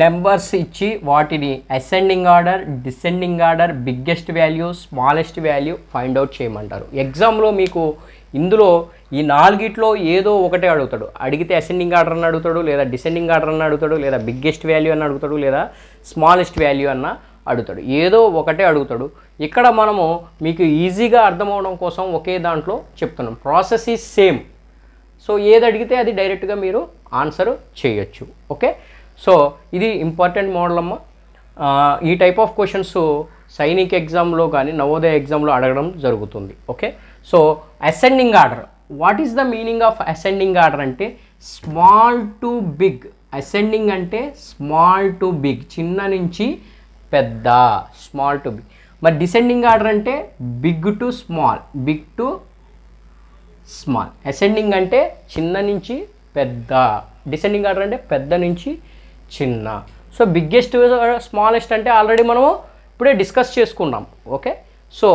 Numbers ఇచ్చి వాటిని ascending order descending order biggest value smallest value find out చేయమంటారు. ఎగ్జామ్లో మీకు ఇందులో ఈ నాలుగిట్లో ఏదో ఒకటే అడుగుతాడు. అడిగితే అసెండింగ్ ఆర్డర్ అని అడుగుతాడు లేదా డిసెండింగ్ ఆర్డర్ అని అడుగుతాడు లేదా బిగ్గెస్ట్ వాల్యూ అని అడుగుతాడు లేదా స్మాలెస్ట్ వాల్యూ అన్న అడుగుతాడు. ఏదో ఒకటే అడుగుతాడు. ఇక్కడ మనము మీకు ఈజీగా అర్థమవడం కోసం ఒకే దాంట్లో చెప్తున్నాం. Process is same. సో ఏది అడిగితే అది డైరెక్ట్గా మీరు ఆన్సర్ చేయొచ్చు. ఓకే? సో ఇది ఇంపార్టెంట్ మోడల్ అమ్మ. ఈ టైప్ ఆఫ్ క్వశ్చన్స్ సైనిక్ ఎగ్జామ్లో కానీ నవోదయ ఎగ్జామ్లో అడగడం జరుగుతుంది. Okay so ascending order what is the meaning of ascending order అంటే స్మాల్ టు బిగ్ అసెండింగ్ అంటే స్మాల్ టు బిగ్ చిన్న నుంచి పెద్ద. స్మాల్ టు బిగ్ మరి డిసెండింగ్ ఆర్డర్ అంటే big to small big to small ascending అంటే చిన్న నుంచి పెద్ద. డిసెండింగ్ ఆర్డర్ అంటే పెద్ద నుంచి చిన్న. సో బిగ్గెస్ట్ స్మాలెస్ట్ అంటే ఆల్రెడీ మనము ఇప్పుడే డిస్కస్ చేసుకున్నాం. ఓకే సో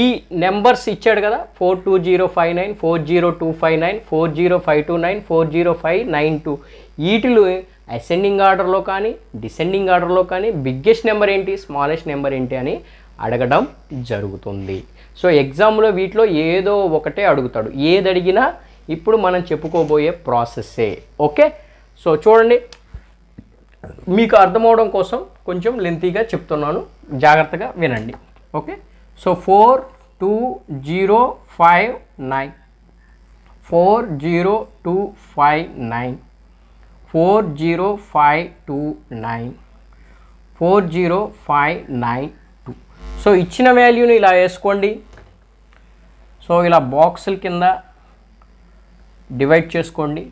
ఈ నెంబర్స్ ఇచ్చాడు కదా four two zero five nine four zero two five nine four zero five two nine four zero five nine two వీటిలో అసెండింగ్ ఆర్డర్లో కానీ డిసెండింగ్ ఆర్డర్లో కానీ బిగ్గెస్ట్ నెంబర్ ఏంటి స్మాలెస్ట్ నెంబర్ ఏంటి అని అడగడం జరుగుతుంది. సో ఎగ్జామ్లో వీటిలో ఏదో ఒకటే అడుగుతాడు. ఏది అడిగినా ఇప్పుడు మనం చెప్పుకోబోయే ప్రాసెస్సే ఓకే సో చూడండి. మీకు అర్థమవడం కోసం కొంచెం లెంతీగా చెప్తున్నాను. జాగ్రత్తగా వినండి. Okay so four two zero five nine four zero two five nine four zero five two nine four zero five nine two so ఇచ్చిన వాల్యూని ఇలా వేసుకోండి. సో ఇలా బాక్సుల కింద డివైడ్ చేసుకోండి.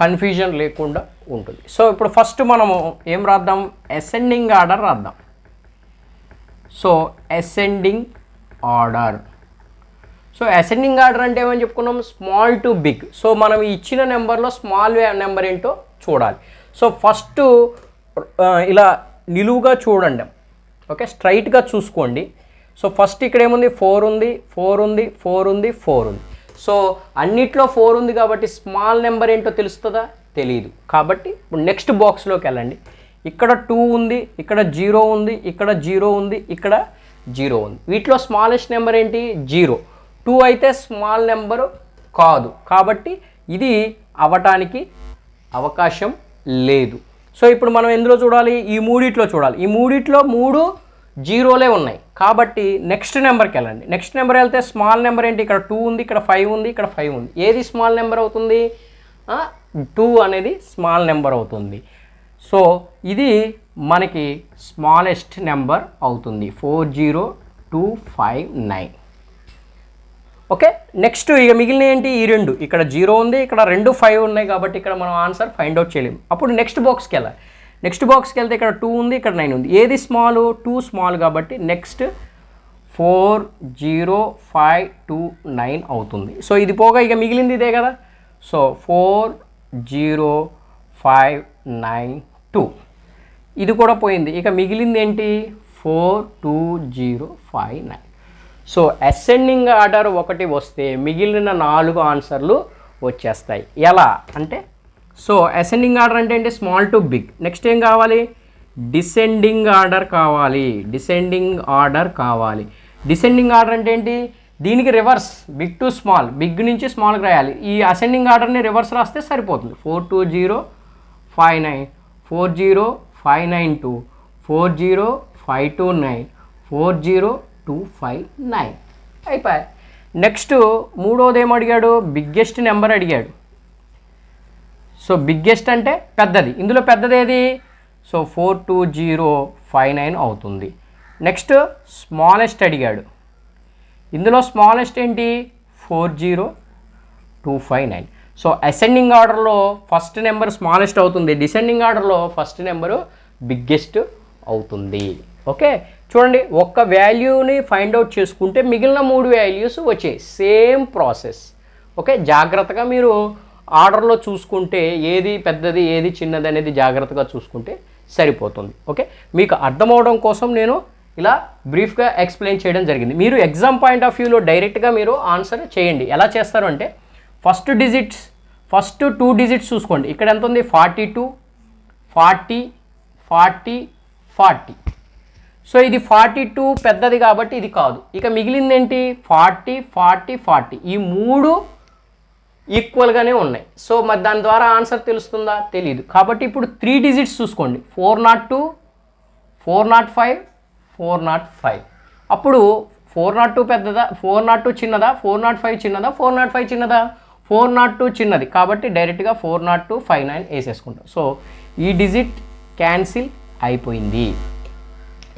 కన్ఫ్యూజన్ లేకుండా ఉంటుంది. సో ఇప్పుడు ఫస్ట్ మనము ఏం రాద్దాం? అసెండింగ్ ఆర్డర్ రాద్దాం. So ascending order. So ascending order అంటే ఏమని చెప్పుకున్నాం? Small to big. సో మనం ఇచ్చిన నెంబర్లో స్మాల్ నెంబర్ ఏంటో చూడాలి. సో ఫస్ట్ ఇలా నిలువుగా చూడండి. ఓకే స్ట్రైట్గా చూసుకోండి. సో ఫస్ట్ ఇక్కడ ఏముంది? ఫోర్ ఉంది ఫోర్ ఉంది ఫోర్ ఉంది ఫోర్ ఉంది. సో అన్నిట్లో ఫోర్ ఉంది కాబట్టి స్మాల్ నెంబర్ ఏంటో తెలుస్తుందా? తెలియదు కాబట్టి ఇప్పుడు నెక్స్ట్ బాక్స్లోకి వెళ్ళండి. ఇక్కడ టూ ఉంది ఇక్కడ జీరో ఉంది ఇక్కడ జీరో ఉంది ఇక్కడ జీరో ఉంది. వీటిలో స్మాలెస్ట్ నెంబర్ ఏంటి? జీరో. టూ అయితే స్మాల్ నెంబరు కాదు. కాబట్టి ఇది అవటానికి అవకాశం లేదు. సో ఇప్పుడు మనం ఎందులో చూడాలి? ఈ మూడిట్లో చూడాలి. ఈ మూడిట్లో మూడు జీరోలే ఉన్నాయి. కాబట్టి నెక్స్ట్ నెంబర్కి వెళ్ళండి. నెక్స్ట్ నెంబర్ వెళ్తే స్మాల్ నెంబర్ ఏంటి? ఇక్కడ టూ ఉంది ఇక్కడ ఫైవ్ ఉంది ఇక్కడ ఫైవ్ ఉంది. ఏది స్మాల్ నెంబర్ అవుతుంది? టూ అనేది స్మాల్ నెంబర్ అవుతుంది. సో ఇది మనకి స్మాలెస్ట్ నెంబర్ అవుతుంది. Four zero two five nine. Okay? Next ఇక మిగిలిన ఏంటి? ఈ రెండు. ఇక్కడ జీరో ఉంది ఇక్కడ రెండు ఫైవ్ ఉన్నాయి కాబట్టి ఇక్కడ మనం ఆన్సర్ ఫైండ్ అవుట్ చేయలేము అప్పుడు నెక్స్ట్ బాక్స్కి వెళ్ళాలి. నెక్స్ట్ బాక్స్కి వెళ్తే ఇక్కడ టూ ఉంది ఇక్కడ నైన్ ఉంది. ఏది స్మాల్ టూ స్మాల్ కాబట్టి next four zero five two nine అవుతుంది. సో ఇది పోగా ఇక మిగిలింది ఇదే కదా? So four zero five nine two. ఇది కూడా పోయింది. ఇక మిగిలింది ఏంటి? Four two zero five nine. So ascending order ఒకటి వస్తే మిగిలిన నాలుగు ఆన్సర్లు వచ్చేస్తాయి. ఎలా? అంటే సో అసెండింగ్ ఆర్డర్ అంటే ఏంటి? స్మాల్ టు బిగ్ నెక్స్ట్ ఏం కావాలి? డిసెండింగ్ ఆర్డర్ కావాలి. డిసెండింగ్ ఆర్డర్ కావాలి. డిసెండింగ్ ఆర్డర్ అంటే ఏంటి? దీనికి reverse big to small big నుంచి స్మాల్కి రాయాలి. ఈ అసెండింగ్ ఆర్డర్ని రివర్స్ రాస్తే సరిపోతుంది. Four two zero five nine four zero five nine two four zero five two nine four zero two five nine అయిపోయాయి. నెక్స్ట్ మూడోది ఏమో అడిగాడు? బిగ్గెస్ట్ నెంబర్ అడిగాడు. సో బిగ్గెస్ట్ అంటే పెద్దది. ఇందులో పెద్దది ఏది? So four two zero five nine అవుతుంది. నెక్స్ట్ స్మాలెస్ట్ అడిగాడు. ఇందులో స్మాలెస్ట్ ఏంటి? Four zero two five nine. So ascending ఆర్డర్లో ఫస్ట్ నెంబర్ స్మాలెస్ట్ అవుతుంది. డిసెండింగ్ ఆర్డర్లో ఫస్ట్ నెంబరు బిగ్గెస్ట్ అవుతుంది. ఓకే? చూడండి ఒక్క వాల్యూని ఫైండ్ అవుట్ చేసుకుంటే మిగిలిన మూడు వాల్యూస్ వచ్చాయి. Same process. ఓకే? జాగ్రత్తగా మీరు ఆర్డర్లో చూసుకుంటే ఏది పెద్దది ఏది చిన్నది అనేది జాగ్రత్తగా చూసుకుంటే సరిపోతుంది. ఓకే? మీకు అర్థమవడం కోసం నేను ఇలా బ్రీఫ్గా ఎక్స్ప్లెయిన్ చేయడం జరిగింది. మీరు ఎగ్జామ్ పాయింట్ ఆఫ్ వ్యూలో డైరెక్ట్గా మీరు ఆన్సర్ చేయండి. ఎలా చేస్తారు అంటే first digits first two digits చూసుకోండి. ఇక్కడ ఎంత ఉంది? Forty two forty forty forty. So ఇది ఫార్టీ టూ పెద్దది కాబట్టి ఇది కాదు. ఇక మిగిలిందేంటి? Forty forty forty. ఈ మూడు ఈక్వల్గానే ఉన్నాయి. సో మరి దాని ద్వారా ఆన్సర్ తెలుస్తుందా? తెలియదు కాబట్టి ఇప్పుడు త్రీ డిజిట్స్ చూసుకోండి. Four nought two four nought five four nought five అప్పుడు ఫోర్ నాట్ టూ పెద్దదా? ఫోర్ నాట్ టూ చిన్నదా? ఫోర్ నాట్ ఫైవ్ చిన్నదా? ఫోర్ నాట్ ఫైవ్ చిన్నదా? ఫోర్ నాట్ టూ చిన్నది. కాబట్టి డైరెక్ట్గా four nought two five nine వేసేసుకుంటాం. So ఈ డిజిట్ క్యాన్సిల్ అయిపోయింది.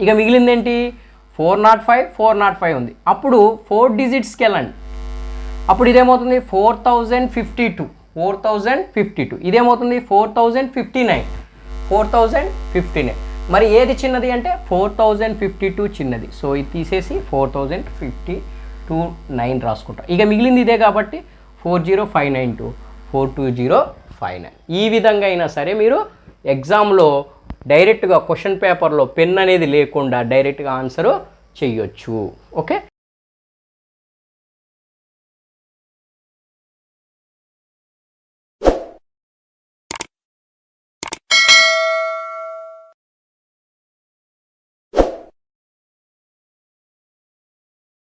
ఇక మిగిలింది ఏంటి four nought five four nought five ఉంది. అప్పుడు ఫోర్ డిజిట్స్కి వెళ్ళండి. అప్పుడు ఇదేమవుతుంది? Four thousand fifty two four thousand fifty two ఇదేమవుతుంది? Four thousand fifty nine four thousand fifty nine మరి ఏది చిన్నది అంటే? ఫోర్ థౌజండ్ ఫిఫ్టీ టూ చిన్నది. సో ఇది తీసేసి four thousand fifty two nine రాసుకుంటాం. ఇక మిగిలింది ఇదే కాబట్టి four zero five nine two four two zero five nine ఈ విధంగా అయినా సరే మీరు ఎగ్జామ్లో డైరెక్ట్గా క్వశ్చన్ పేపర్లో పెన్ అనేది లేకుండా డైరెక్ట్గా ఆన్సరు చేయొచ్చు. ఓకే?